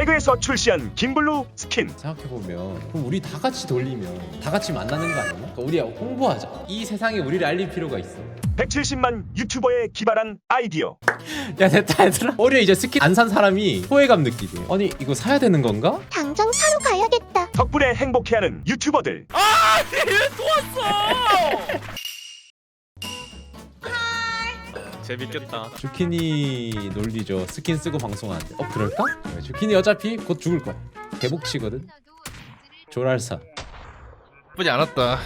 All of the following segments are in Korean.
배그에서 출시한 김블루 스킨. 생각해보면 그럼 우리 다 같이 돌리면 다 같이 만나는 거 아니야? 그러니까 우리 홍보하자. 이 세상에 우리를 알릴 필요가 있어. 170만 유튜버에 기발한 아이디어. 야 됐다 얘들아. 머리에 이제 스킨 안 산 사람이 소외감 느끼게. 아니 이거 사야 되는 건가? 당장 사러 가야겠다. 덕분에 행복해하는 유튜버들 재밌겠다. 주키니 논리죠 스킨 쓰고 방송하는데 어 그럴까? 네, 주키니 어차피 곧 죽을 거야 개복치거든 조랄사 나쁘지 않았다.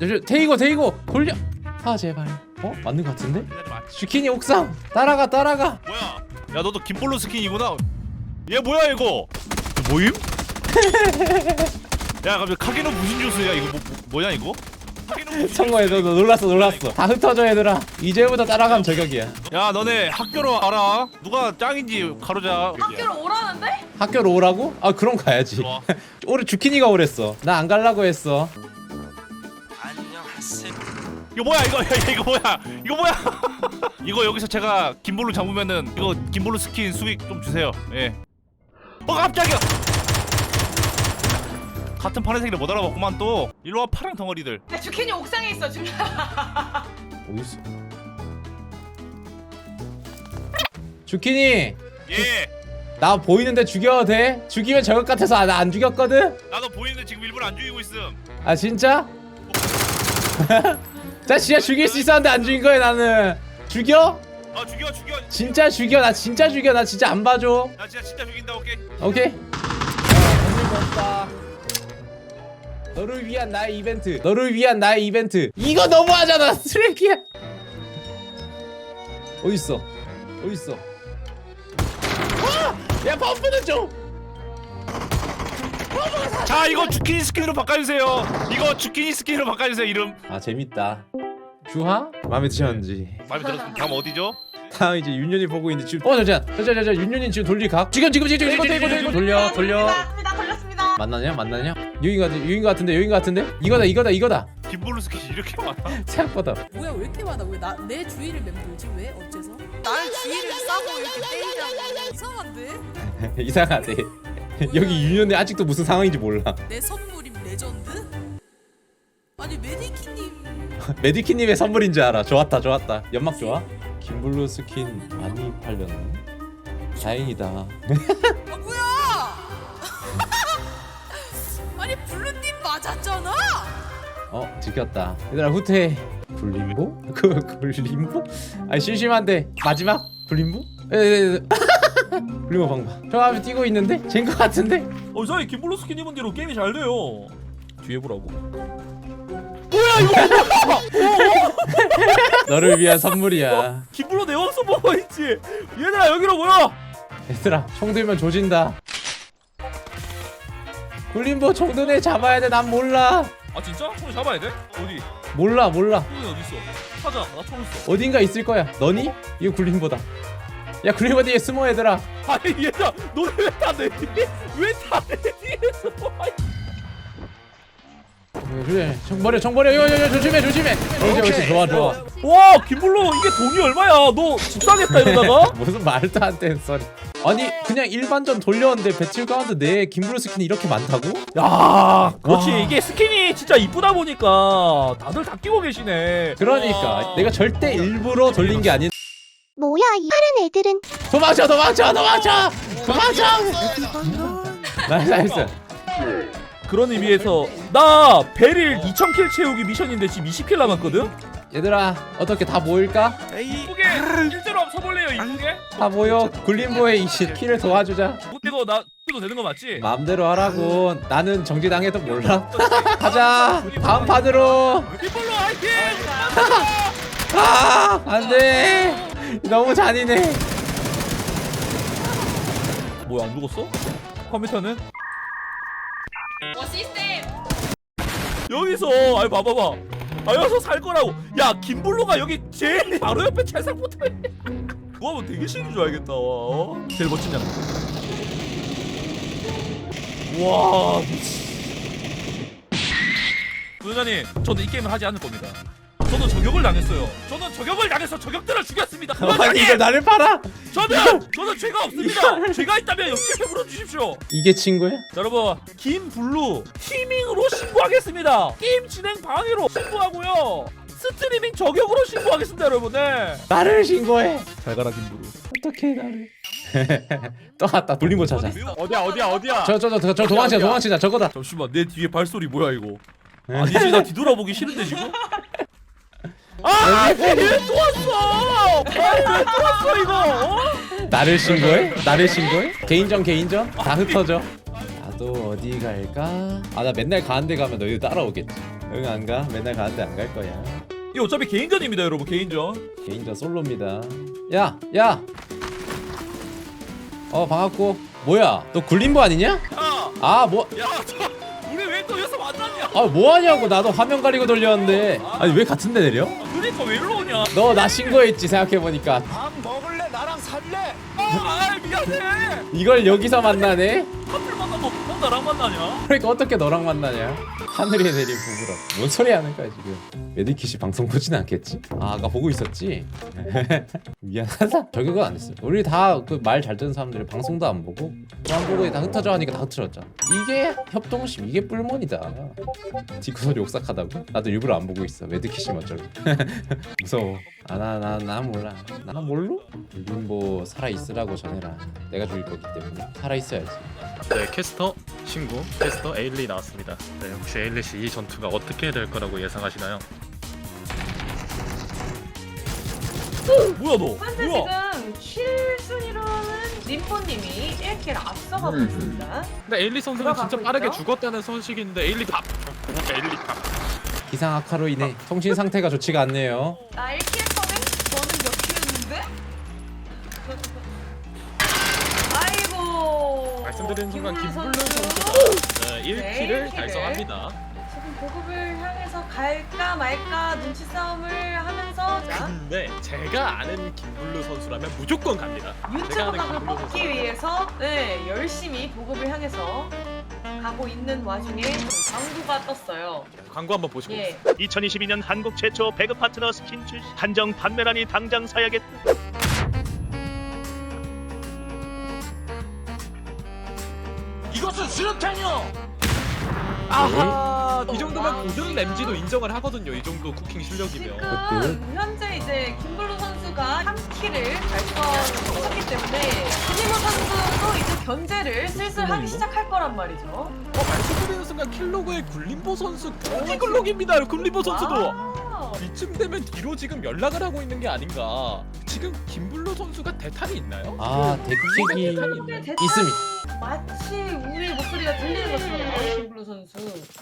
저, 테이고 테이고 돌려 아 제발 어? 맞는 거 같은데? 주키니 옥상 따라가 따라가 뭐야? 야 너도 김볼로 스킨이구나. 얘 뭐야 이거? 모임? 야 갑자기 카게노 무슨 주스야 이거 뭐, 뭐 뭐냐 이거? 무슨 성공해 너, 너 놀랐어 놀랐어 다 흩어져 얘들아 이제부터 따라가면 저격이야 야 너네 학교로 알아. 누가 짱인지 가로자. 학교로 오라는데? 학교로 오라고? 아 그럼 가야지 좋아. 올해 주키니가 오랬어 나 안 갈라고 했어 이거 뭐야 이거 야, 이거 뭐야 이거 뭐야 이거 여기서 제가 김볼로 잡으면은 이거 김볼로 스킨 수익 좀 주세요 예. 어 깜짝이야 같은 파란색이라 못 알아봤구만 또. 일로와 파란 덩어리들. 야 주캔이 옥상에 있어 지금. 어딨어? 주키니 예. 나 보이는데 죽여도 돼? 죽이면 저것 같아서 나 안 죽였거든? 나도 보이는데 지금 일부러 안 죽이고 있음. 아 진짜? 자 진짜 죽일 수 있었는데 안 죽인 거야 나는. 죽여? 아 죽여 죽여. 진짜 죽여 나 진짜 죽여. 나 진짜 안 봐줘. 나 진짜 진짜 죽인다 오케이. 오케이. 야 너를 위한 나의 이벤트 너를 위한 나의 이벤트. 이거 너무하잖아 쓰레기야. 어딨어? 어딨어? 아! 야 펌프는 좀. 자 이거 주키니 스킨으로 바꿔주세요. 이거 주키니 스킨으로 바꿔주세요 이름. 아 재밌다. 주하? 마음에 드셨는지. 마음에 들었습니다 다음 어디죠? 다음 이제 윤현이 보고 있는데 지금 어 잠시만 잠시만 잠시만 윤현이 지금 돌릴 각. 지금 지금 지금 지금 지금 지금 돌려 돌려 돌렸습니다 만나냐? 만나냐? 거 같은 거 같은데 거 같은데? 이거다 이거다 이거다. 스킨이 이렇게 많아? 생각보다. 뭐야 왜 이렇게 많아? 왜 나 내 주위를 맴돌지? 왜? 어째서? 나를 주위를 싸고 이렇게 때리자고. 이상한데? 이상하대. 여기 윤현이 아직도 무슨 상황인지 몰라. 내 선물임 레전드? 아니 메디키님. 메디키님의 선물인 줄 알아. 좋았다 좋았다. 연막 좋아? 김블루 스킨 많이 팔렸네. 다행이다. 아 뭐야 아니 블루님 맞았잖아! 어 들켰다. 얘들아 후퇴 굴림보? 그 굴림보? 아니 심심한데. 마지막? 굴림보? 에에에 굴림보 방방 저 앞에 뛰고 있는데? 쟨거 같은데? 어 이상하게 김블루 스킨 입은 뒤로 게임이 잘 돼요. 뒤에 보라고. 너를 위한 선물이야. 김블루 내 원서 보고 있지. 얘들아 여기로 모여! 얘들아 총 들면 조진다 총 드네 잡아야 돼 난 몰라. 아 진짜? 손을 잡아야 돼? 어디? 몰라 몰라. 손이 어디 있어? 찾아. 나총 있어. 어딘가 있을 거야. 너니? 이거 굴림보다. 야 굴림보 뒤에 숨어 얘들아. 아니 얘들아 너네 왜다 내 뒤에 왜다 내 뒤에 숨어 그래. 버려 이거 이거 조심해 조심해. 옳지 옳지 좋아 좋아. 와 김블루 이게 돈이 얼마야? 너 집 사겠다 이러다가? 무슨 말도 안 되는 소리. 아니 그냥 일반전 돌렸는데 배틀그라운드 내에 김블루 스킨이 이렇게 많다고? 야 그렇지. 와. 이게 스킨이 진짜 이쁘다 보니까 다들 다 끼고 계시네. 그러니까. 와. 내가 절대 일부러 돌린 게 아닌 뭐야 이 파란 애들은? 도망쳐 도망쳐 도망쳐! 도망쳐! 나이스 나이스 그런 의미에서 나 베릴 2000킬 채우기 미션인데 지금 20킬 남았거든? 얘들아 어떻게 다 모일까? 이쁘게 실제로 한번 서볼래요 이쁘게? 다 모여 굴림보의 이 키를 도와주자 이거 나 해도 되는 거 맞지? 마음대로 하라고 나는 정지당해도 몰라 가자 다음 판으로 빗볼로 화이팅! 아 안돼 너무 잔인해 뭐야 안 죽었어? 컴퓨터는? 뭐 시스템. 여기서 아이 봐봐봐. 아 여기서 살 거라고. 야 김블루가 여기 제일 바로 옆에 채상 붙어있네 그거 하면 되게 신인 줄 알겠다 와 제일 멋진 장면 와 미치 부장님 저는 이 게임을 하지 않을 겁니다 저는 저격을 당했어요. 저는 저격을 당해서 저격들을 죽였습니다. 아니. 이걸 나를 팔아? 저는 저는 죄가 없습니다. 죄가 있다면 역시 물어 주십시오. 이게 친구야? 자, 여러분 김블루 티밍으로 신고하겠습니다. 게임 진행 방해로 신고하고요. 스트리밍 저격으로 신고하겠습니다, 여러분. 네. 나를 신고해. 잘 가라 김블루. 어떻게 나를? 또 왔다. 돌림보 찾아. 어디야 어디야 어디야 저 저 저 저 도망치자 도망치자 저거다. 잠시만 내 뒤에 발소리 뭐야 이거? 아니지 나 뒤돌아보기 싫은데 지금? 아! 얘또 왔어! 아왜또 왔어 이거? 어? 나를 신고해? 나를 신고해? 개인전 개인전 다 흩어져. 나도 어디 갈까? 아 나 맨날 가는 데 가면 너희도 따라오겠지. 응 안 가? 맨날 가는 데 안 갈 거야. 이거 어차피 개인전입니다 여러분 개인전. 개인전 솔로입니다. 야, 야. 어 반갑고. 뭐야? 너 굴림보 아니냐? 야! 아 뭐? 야, 저 우리 왜 또 여기서 만났냐? 아 뭐하냐고 나도 화면 가리고 돌렸는데. 아니 왜 같은 데 내려? 그러니까 왜 일로 오냐? 너 나 신고했지 생각해 보니까. 밥 먹을래 나랑 살래 아, 미안해. 이걸 여기서 만나네? 하필 만나고 너 나랑 만나냐? 그러니까 어떻게 너랑 만나냐? 하늘에 내린 부부라. 뭔 소리 하는 거야 지금? 메디킷이 방송 보진 않겠지? 아 아까 보고 있었지? 미안하다. 저격은 안 했어. 우리 다 그 말 잘 듣는 사람들이 방송도 안 보고 또안 보고 다 흩어져 하니까 다 흩어졌잖아. 이게 협동심, 이게 뿔몬이다. 디코소리 옥삭하다고? 나도 일부러 안 보고 있어. 메디킷이 어쩌고. 무서워. 아나나나 나, 나 몰라. 나 몰라? 뭐 살아 있으라고 전해라. 내가 죽일 거기 때문에 살아 있어야지. 네 캐스터 신고 캐스터 에일리 나왔습니다 네 혹시 에일리 씨 이 전투가 어떻게 될 거라고 예상하시나요? 뭐야 너? 현재 뭐야? 지금 킬 순위로는 림보님이 1킬 앞서가고 음. 있습니다. 근데 에일리 선수가 진짜 빠르게 있죠? 죽었다는 소식인데 에일리 밥 에일리 밥 기상 악화로 인해 통신 상태가 좋지가 않네요. 나 1킬 말씀드리는 순간 김블루 선수. 네, 네, 1킬을 킬을. 달성합니다 지금 보급을 향해서 갈까 말까 눈치 싸움을 하면서 자, 근데 제가 아는 김블루 선수라면 무조건 갑니다 제가 유튜브 아는 각을 김블루 뽑기 선수 위해서 네, 열심히 보급을 향해서 가고 있는 와중에 광고가 떴어요. 광고 한번 보시고 예. 2022년 한국 최초 배그 파트너 스킨 출시 한정 판매란이 당장 사야겠다. 수류탄이요. 아하 이 어, 정도면. 고든 램지도 인정을 하거든요 이 정도 쿠킹 실력이면 지금 현재 이제 김블루 선수가 3킬을 달성했기 때문에 김희모 선수도 이제 견제를 슬슬 하기 시작할 거란 말이죠. 어 말씀드리는 순간 킬로그의 굴림보 선수 경기 글록입니다 굴림보 선수도 와우. 이쯤 되면 뒤로 지금 연락을 하고 있는 게 아닌가 지금 김블루 선수가 대탄이 있나요? 아 근데 대탄 있습니다. 마치 우리 목소리가 들리는 것처럼 김블루 선수.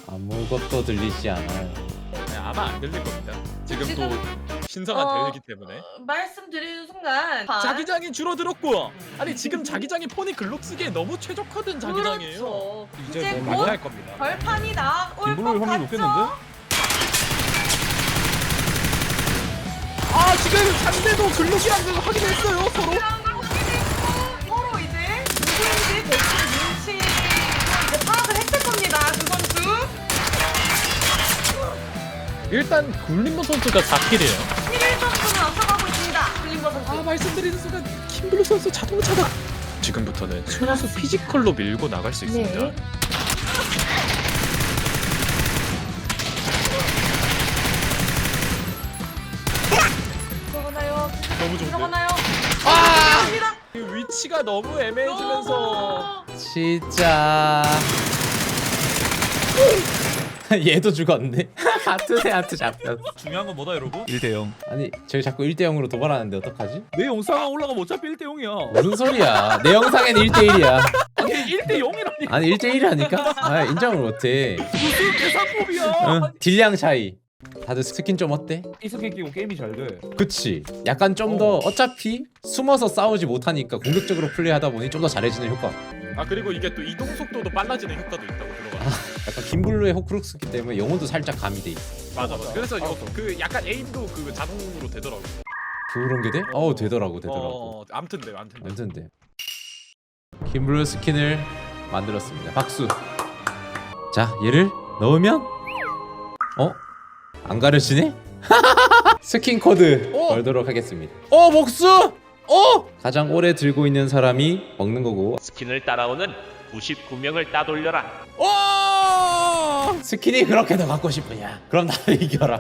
아무것도 들리지 않아요. 네, 아마 안 들릴 겁니다 지금, 지금, 또 신성한 어, 대회이기 때문에 어, 말씀드리는 순간 자기장이 줄어들었고 아니 지금 자기장이 폰이 글록 쓰기에 너무 최적화된 자기장이에요 그렇죠. 이제 이제 뭐곧 많이 할 겁니다 벌판이 나올 김블루 것 확률 같죠? 높겠는데? 아 지금 상대도 글록이란 걸 확인했어요 서로 이런 걸 확인했고 서로 이제 누구인지 대충 눈치를 이제 파악을 했을 겁니다. 그 선수. 일단 굴림보 선수가 4킬이에요 1일 선수는 앞서가고 있습니다. 클린버 선수. 아 말씀드리는 순간 김블루 선수 자동차다 지금부터는 순수 피지컬로 밀고 나갈 수 있습니다 너무 좋은데 들어가나요? 아! 들어갑니다. 그 위치가 너무 애매해지면서 진짜 얘도 죽었네. 같은 애한테 잡혔어. 중요한 건 뭐다 여러분? 1대 0. 아니 저희 자꾸 1대 0으로 도발하는데 어떡하지? 내 영상은 올라가면 어차피 1대 0이야. 무슨 소리야? 내 영상엔 1대 1이야. 아니 1대 0이라니. 아니 1대 1이라니까? 아 인정을 못해. 무슨 계산법이야? 응, 딜량 차이. 다들 스킨 좀 어때? 이스케 끼고 게임이 잘 돼. 그치. 약간 좀 더 어 차피 숨어서 싸우지 못하니까 공격적으로 플레이하다 보니 좀 더 잘해지는 효과. 아 그리고 이게 또 이동 속도도 빨라지는 효과도 있다고 들어가 약간 김블루의 호크룩스기 때문에 영혼도 살짝 가미돼 있어. 맞아 맞아 그래서 요, 그 약간 에임도 그 자동으로 되더라고 그런 게 돼? 어 되더라고 되더라고. 어 암튼 돼 암튼 돼 냄새인데. 김블루 스킨을 만들었습니다. 박수. 자, 얘를 넣으면 어? 안 가려지네? 스킨 코드 어. 걸도록 하겠습니다. 어 목수! 어 가장 오래 들고 있는 사람이 먹는 거고 스킨을 따라오는 99명을 따돌려라. 어! 스킨이 그렇게 더 갖고 싶으냐? 그럼 나를 이겨라.